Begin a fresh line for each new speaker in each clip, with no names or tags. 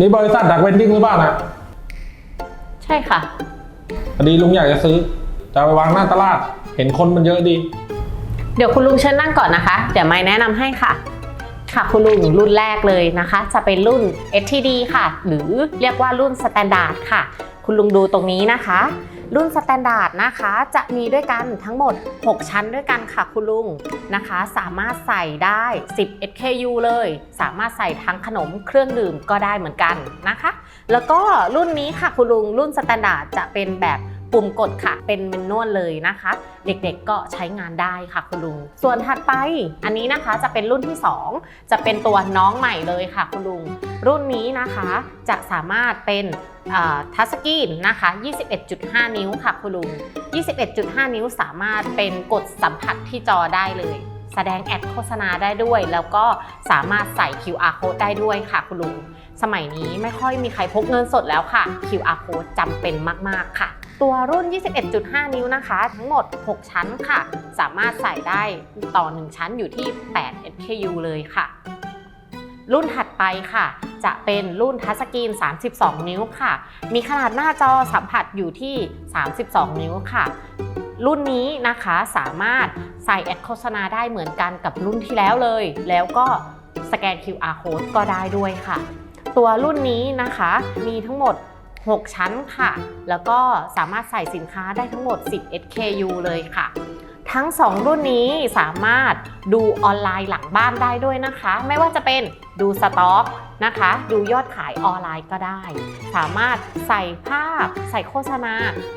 นี่บริษัทดักเวนดิ้งหรือเปล่านะ
ใช่ค่ะ
พอดีลุงอยากจะซื้อ จะเอาไปวางหน้าตลาด เห็นคนมันเยอะดี
เดี๋ยวคุณลุงเชิญนั่งก่อนนะคะ เดี๋ยวไม่แนะนำให้ค่ะ ค่ะคุณลุงรุ่นแรกเลยนะคะ จะเป็นรุ่น STD ค่ะ หรือเรียกว่ารุ่น Standard ค่ะ คุณลุงดูตรงนี้นะคะ รุ่นสแตนดาร์ดนะคะ จะมีด้วยกันทั้งหมด 6 ชั้นด้วยกันค่ะคุณลุงนะคะ สามารถใส่ได้ 10 SKU เลย สามารถใส่ทั้งขนมเครื่องดื่มก็ได้เหมือนกันนะคะ แล้วก็รุ่นนี้ค่ะคุณลุงรุ่นสแตนดาร์ดจะเป็นแบบ ปุ่มกดค่ะ เป็นเมนนวลเลยนะคะ เด็กๆก็ใช้งานได้ค่ะคุณลุง ส่วนถัดไปอันนี้นะคะจะเป็นรุ่นที่ 2 จะเป็นตัวน้องใหม่เลยค่ะคุณลุง รุ่นนี้นะคะจะสามารถเป็นทัชสกรีนนะคะ 21.5 นิ้วค่ะคุณลุง 21.5 นิ้วสามารถเป็นกดสัมผัสที่จอได้เลย แสดงแอดโฆษณาได้ด้วย แล้วก็สามารถใส่ QR code ได้ด้วยค่ะคุณลุง สมัยนี้ไม่ค่อยมีใครพกเงินสดแล้วค่ะ QR code จำเป็นมาก ๆ ค่ะ ตัวรุ่น 21.5 นิ้วนะคะ ทั้งหมด 6 ชั้นค่ะ สามารถใส่ได้ต่อ 1 ชั้นอยู่ที่ 8 SKU เลยค่ะ รุ่นถัดไปค่ะ จะเป็นรุ่นทัชสกรีน 32 นิ้วค่ะ มีขนาดหน้าจอสัมผัสอยู่ที่ 32 นิ้วค่ะรุ่นนี้นะคะสามารถใส่แอดโฆษณาได้เหมือนกันกับรุ่นที่แล้วเลย แล้วก็สแกน QR code ก็ได้ด้วยค่ะ ตัวรุ่นนี้นะคะมีทั้งหมด 6 ชั้นค่ะ แล้วก็สามารถใส่สินค้าได้ทั้งหมด 10 SKU เลยค่ะ ทั้ง 2 รุ่นนี้สามารถดูออนไลน์หลังบ้านได้ด้วยนะคะ ไม่ว่าจะเป็นดูสต็อกนะคะ ดูยอดขายออนไลน์ก็ได้ สามารถใส่ภาพ ใส่โฆษณา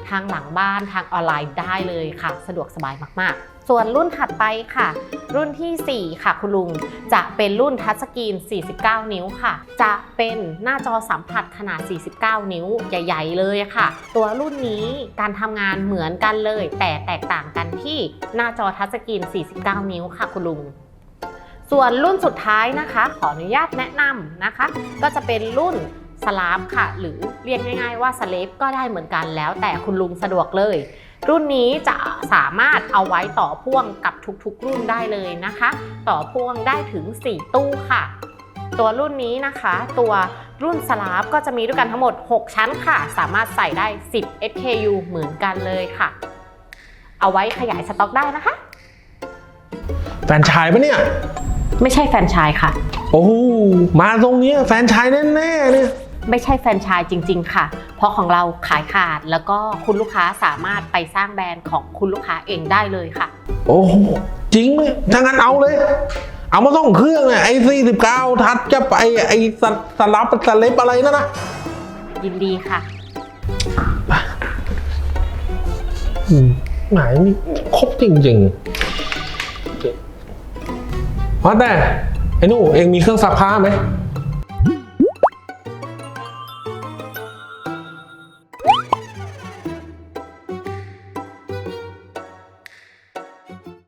ทางหลังบ้านทางออนไลน์ได้เลยค่ะ สะดวกสบายมากๆ ส่วนรุ่นถัดไปค่ะ รุ่นทีสี่ 4 ค่ะคุณลุง จะเป็นรุ่นทัชสกรีน 49 นิ้วค่ะ จะเป็นหน้าจอสัมผัสขนาด 49 นิ้วใหญ่ ๆ เลยค่ะ ตัวรุ่นนี้การทำงานเหมือนกันเลย แต่แตกต่างกันที่หน้าจอทัชสกรีน 49 นิ้วค่ะคุณลุง ส่วนรุ่นสุดท้ายนะคะ ขออนุญาตแนะนำนะคะ ก็จะเป็นรุ่นสลาฟค่ะ หรือเรียกง่าย ๆ ว่าสเลฟก็ได้เหมือนกันแล้ว แต่คุณลุงสะดวกเลย รุ่นนี้จะสามารถเอาไว้ต่อพ่วงกับทุกๆ รุ่นได้เลยนะคะ ต่อพ่วงได้ถึง 4 ตู้ค่ะ ตัวรุ่นนี้นะคะ ตัวรุ่นสลาฟก็จะมีด้วยกันทั้งหมด 6 ชั้นค่ะ สามารถใส่ได้ 10 SKU เหมือนกันเลยค่ะ เอาไว้ขยายสต็อกได้นะคะ
แฟนชายปะเนี่ย
ไม่ใช่แฟรนไชส์ค่ะ
โอ้โหมาตรงเนี้ยแฟนชายแน่ๆเนี่ย
ไม่ใช่แฟรนไชส์จริง ๆ ค่ะ เพราะของเราขายขาดแล้วก็คุณลูกค้าสามารถไปสร้างแบรนด์ของคุณลูกค้าเองได้เลยค่ะ
โอ้โหจริงไหมถ้างั้นเอาเลย เอามาต้องเครื่องเนี่ยไอ้สี่สิบเก้าทัดจะไปไอ้สสลับสเล็บอะไรนั่นนะ
ยินดีค่ะ
อืมไหนมีครบจริง ๆ ว่าแต่ไอ้หนูเองมีเครื่องซักผ้าไหม